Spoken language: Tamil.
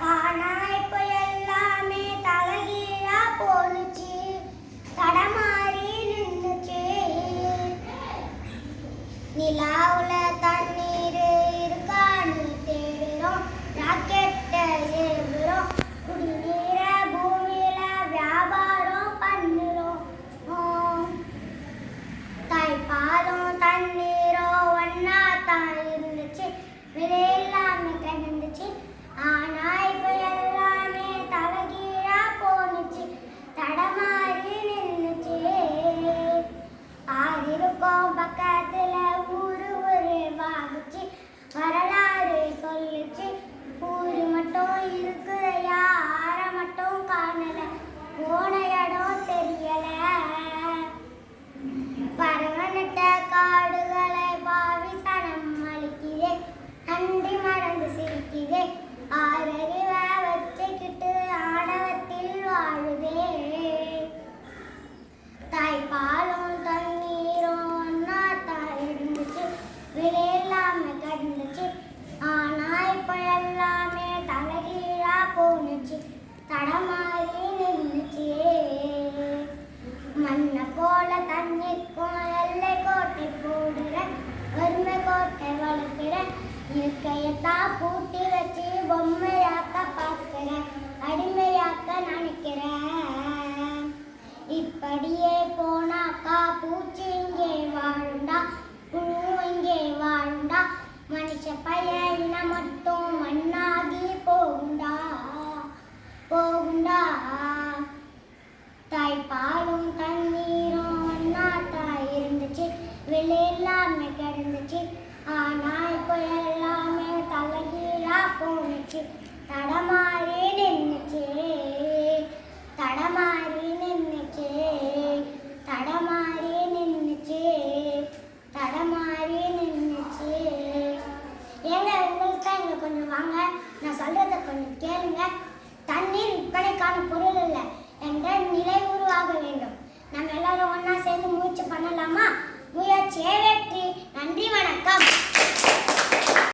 കാണായ്പയാൽ விலையெல்லாம் கடந்துச்சு ஆனால் இப்போ எல்லாமே தலைகீழாக போனுச்சு தடமாறி நின்றுச்சு மண்ணை போல தண்ணிக்கும் எல்லை கோட்டை போடுறேன். ஒருமை கோட்டை வளர்க்கிறேன். இருக்கையத்தான் பூட்டி வச்சு பொம்மையாக்க பார்க்குறேன். அடிமையாக்க நினைக்கிறேன். இப்படியே போனாக்கா பூச்சி இங்கே வாழ்ந்தா. மனுஷ இனம் மட்டும் மண்ணாகி போகுண்டா போகுண்டா. தாய் பாலும் தண்ணீரும் ஒன்னா தாய் இருந்துச்சு வெளி எல்லாமே கிடந்துச்சு. ஆனா இப்போ எல்லாமே தலைகீழா போனுச்சு தடமா நின்னுச்சு தடமாறி நின்னுச்சு தடமாறி நின்னுச்சு தடமாறி நின்னுச்சு ஏங்க உங்களுக்கு தான் இங்க கொஞ்சம் வாங்க நான் சொல்றத கொஞ்சம் கேளுங்க. தண்ணீர் விற்பனைக்கான